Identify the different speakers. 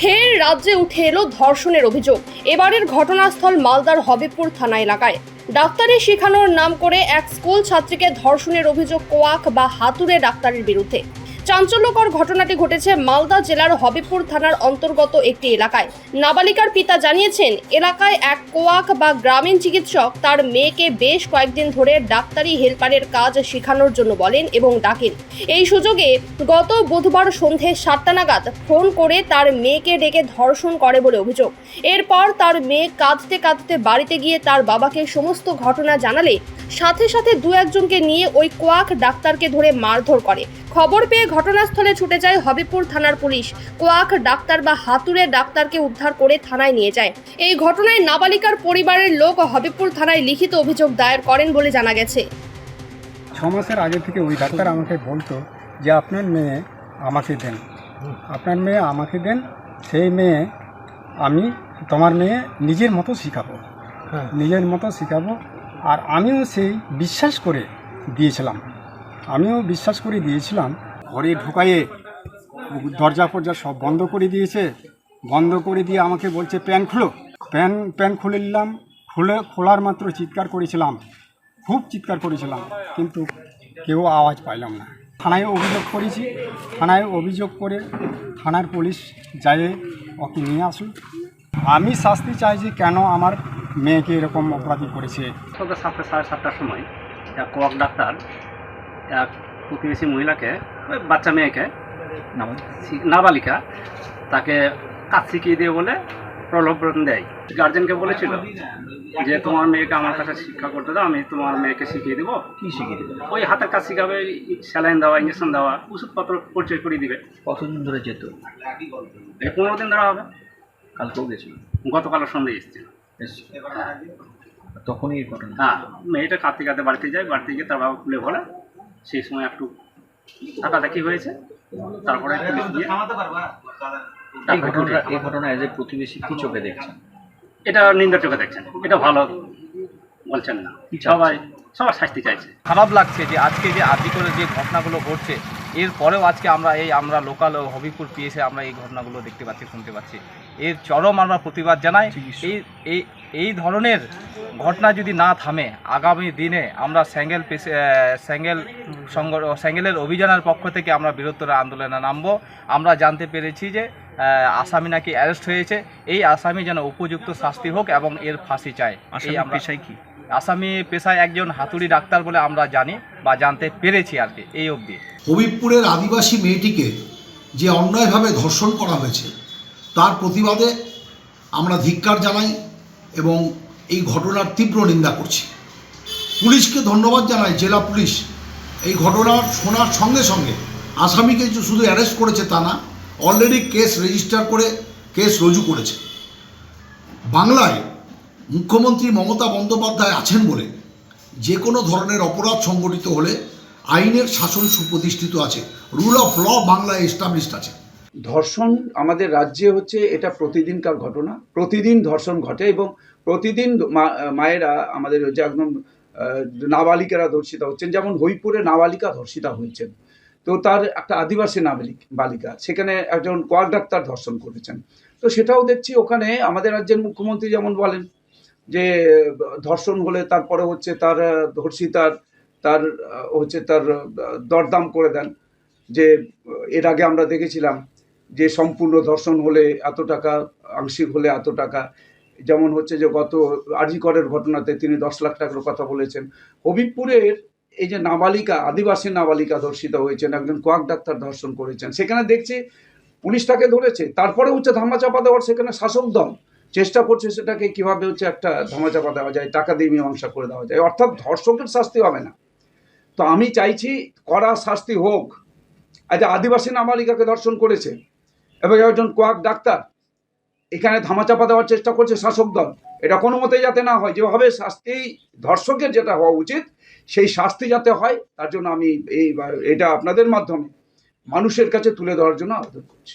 Speaker 1: ফের রাজ্যে উঠে এলো ধর্ষণের অভিযোগ। এবারের ঘটনাস্থল মালদার হবিবপুর থানা এলাকায়। ডাক্তারি শেখানোর নাম করে এক স্কুল ছাত্রীকে ধর্ষণের অভিযোগ কোয়াক বা হাতুড়ে ডাক্তারের বিরুদ্ধে। চাঞ্চল্যকর ঘটনাটি ঘটেছে মালদা জেলার হবিপুর থানার অন্তর্গত একটি এলাকায়। নাবালিকার পিতা জানিয়েছেন, এলাকায় এক কোয়াক বা গ্রামীণ চিকিৎসক তার মেয়েকে বেশ কয়েকদিন ধরে ডাক্তারি হেল্পারের কাজ শেখানোর জন্য বলেন এবং ডাকেন। এই সুযোগে গত বুধবার সন্ধে সাতটা নাগাদ ফোন করে তার মেয়েকে ডেকে ধর্ষণ করে বলে অভিযোগ। এরপর তার মেয়ে কাঁদতে কাঁদতে বাড়িতে গিয়ে তার বাবাকে সমস্ত ঘটনা জানালে সাথে সাথে দু একজনকে নিয়ে ওই কোয়াক ডাক্তারকে ধরে মারধর করে। খবর পেয়ে ঘটনাস্থলে ছুটে যায় হবিপুর থানার পুলিশ। কোয়াক ডাক্তার বা হাতুড়ে ডাক্তারকে উদ্ধার করে থানায় নিয়ে যায়। এই ঘটনায় নাবালিকার পরিবারের লোক হবিপুর থানায় লিখিত অভিযোগ দায়ের করেন বলে জানা গেছে।
Speaker 2: ছ মাসের আগে থেকে ওই ডাক্তার আমাকে বলতো যে আপনার মেয়ে আমাকে দেন। আপনার মেয়ে আমাকে দেন সেই মেয়ে আমি তোমার মেয়ে নিজের মতো শেখাবো। নিজের মতো শেখাবো। আর আমিও সেই বিশ্বাস করে দিয়েছিলাম। আমিও বিশ্বাস করে দিয়েছিলাম, ঘরে ঢুকাইয়ে দরজা ফরজা সব বন্ধ করে দিয়েছে। বন্ধ করে দিয়ে আমাকে বলছে, প্যান খুলো। প্যান প্যান খুলে নিলাম, খুলে, খোলার মাত্র চিৎকার করেছিলাম, খুব চিৎকার করেছিলাম, কিন্তু কেউ আওয়াজ পাইলাম না। থানায় অভিযোগ করেছি, থানায় অভিযোগ করে থানার পুলিশ যায় ওকে নিয়ে আসুন। আমি শাস্তি চাইছি কেন আমার মেয়েকে এরকম অপরাধী করেছে।
Speaker 3: সন্ধ্যা সাতটা, সাড়ে সাতটার সময় এক ডাক্তার এক প্রতিবেশী মহিলাকে ওই বাচ্চা মেয়েকে নাবালিকা। তাকে কাজ শিখিয়ে দিয়ে বলে প্রলোভন দেয়। গার্জেনকে বলেছিল যে তোমার মেয়েকে আমার কাছে শিক্ষা করতে দাও আমি তোমার মেয়েকে শিখিয়ে দেবো।
Speaker 4: কি শিখিয়ে দেবে?
Speaker 3: ওই হাতের কাজ শিখাবে স্যালাইন দেওয়া ইঞ্জেকশন দেওয়া ওষুধপত্র পরিচয় করিয়ে দিবে।
Speaker 4: কতদিন ধরে যেত?
Speaker 3: এই পনেরো দিন ধরা হবে।
Speaker 4: কালকেও গেছিল?
Speaker 3: গতকাল সন্ধ্যে এসেছিল।
Speaker 4: এসছে। তখনই ঘটনা।
Speaker 3: হ্যাঁ মেয়েটা কাঁদতে কাঁদতে বাড়িতে যায় বাড়িতে গিয়ে তার বাবা খুলে বলে সেই সময় একটু ধাক্কাধাক্কি হয়েছে? তারপরে পুলিশ গিয়ে
Speaker 4: এই ঘটনা এই ঘটনা এজ এ প্রতিবেশী কি চোখে দেখছেন?
Speaker 3: এটা নিন্দার চোখে দেখছেন। এটা ভালো বলছেন না। সবাই সবার শাস্তি চাইছে।
Speaker 5: খারাপ লাগছে যে আজকে যে আদি করে যে ঘটনাগুলো ঘটছে এরপরেও আজকে আমরা এই আমরা লোকাল হবিপুর পিএসে আমরা এই ঘটনাগুলো দেখতে পাচ্ছি শুনতে পাচ্ছি। এর চরম আমরা প্রতিবাদ জানাই। এই এই এই ধরনের ঘটনা যদি না থামে আগামী দিনে আমরা স্যাঙ্গেল পেশে স্যাঙ্গেল সংগ স্যাঙ্গেলের অভিযানের পক্ষ থেকে আমরা বৃহত্তর আন্দোলনে নামবো। আমরা জানতে পেরেছি যে আসামি নাকি অ্যারেস্ট হয়েছে। এই আসামি যেন উপযুক্ত শাস্তি হোক এবং এর ফাঁসি চায়। এই আমরা
Speaker 4: পেশায় কি?
Speaker 5: আসামি পেশায় একজন হাতুড়ি ডাক্তার বলে আমরা জানি বা জানতে পেরেছি আর কি এই অবধি।
Speaker 6: হবিবপুরের আদিবাসী মেয়েটিকে যে অন্যায়ভাবে ধর্ষণ করা হয়েছে তার প্রতিবাদে আমরা ধিক্কার জানাই। এবং এই ঘটনার তীব্র নিন্দা করছি। পুলিশকে ধন্যবাদ জানাই, জেলা পুলিশ। এই ঘটনার শোনার সঙ্গে সঙ্গে আসামিকে শুধু অ্যারেস্ট করেছে তা না অলরেডি কেস রেজিস্টার করে কেস রুজু করেছে। বাংলায় মুখ্যমন্ত্রী মমতা বন্দ্যোপাধ্যায় আছেন বলে যে কোনো ধরনের অপরাধ সংগঠিত হলে আইনের শাসন সুপ্রতিষ্ঠিত আছে। রুল অফ ল বাংলায় এস্টাবলিশড আছে।
Speaker 7: ধর্ষণ আমাদের রাজ্যে হচ্ছে এটা প্রতিদিনকার ঘটনা। প্রতিদিন ধর্ষণ ঘটে এবং প্রতিদিন মায়েরা আমাদের হচ্ছে একদম নাবালিকারা ধর্ষিতা হচ্ছেন। যেমন হইপুরে নাবালিকা ধর্ষিতা হয়েছেন। তো তার একটা আদিবাসী নাবালিক, বালিকা, সেখানে একজন কোয়াক ডাক্তার ধর্ষণ করেছেন। তো সেটাও দেখছি ওখানে আমাদের রাজ্যের মুখ্যমন্ত্রী যেমন বলেন যে, ধর্ষণ হলে তারপরে হচ্ছে তার, ধর্ষিতার, তার, হচ্ছে তার দরদাম করে দেন। যে, এর আগে আমরা দেখেছিলাম যে সম্পূর্ণ ধর্ষণ হলে এত টাকা, আংশিক হলে এত টাকা। যেমন হচ্ছে যে গত আরজিকরের ঘটনাতে তিনি দশ লাখ টাকার কথা বলেছেন। হবিবপুরের এই যে নাবালিকা, আদিবাসী নাবালিকা ধর্ষিত হয়েছেন, একজন কোয়াক ডাক্তার ধর্ষণ করেছেন। সেখানে দেখছি পুলিশ তাকে ধরেছে। তারপরে হচ্ছে ধামাচাপা দেওয়ার সেখানে শাসক দল চেষ্টা করছে সেটাকে কীভাবে হচ্ছে একটা ধামাচাপা দেওয়া যায়, টাকা দিয়ে মীমাংসা করে দেওয়া যায়। অর্থাৎ ধর্ষকের শাস্তি হবে না। তো আমি চাইছি কড়া শাস্তি হোক। আজ আদিবাসী নাবালিকাকে ধর্ষণ করেছে। এবং একজন কোয়াক ডাক্তার, এখানে ধামাচাপা দেওয়ার চেষ্টা করছে শাসক দল। এটা কোনো মতেই যাতে না হয়, যেভাবে শাস্তি ধর্ষকের যেটা হওয়া উচিত, সেই শাস্তি যাতে হয়, তার জন্য আমি এই এটা আপনাদের মাধ্যমে মানুষের কাছে তুলে ধরার জন্য আবেদন করছি।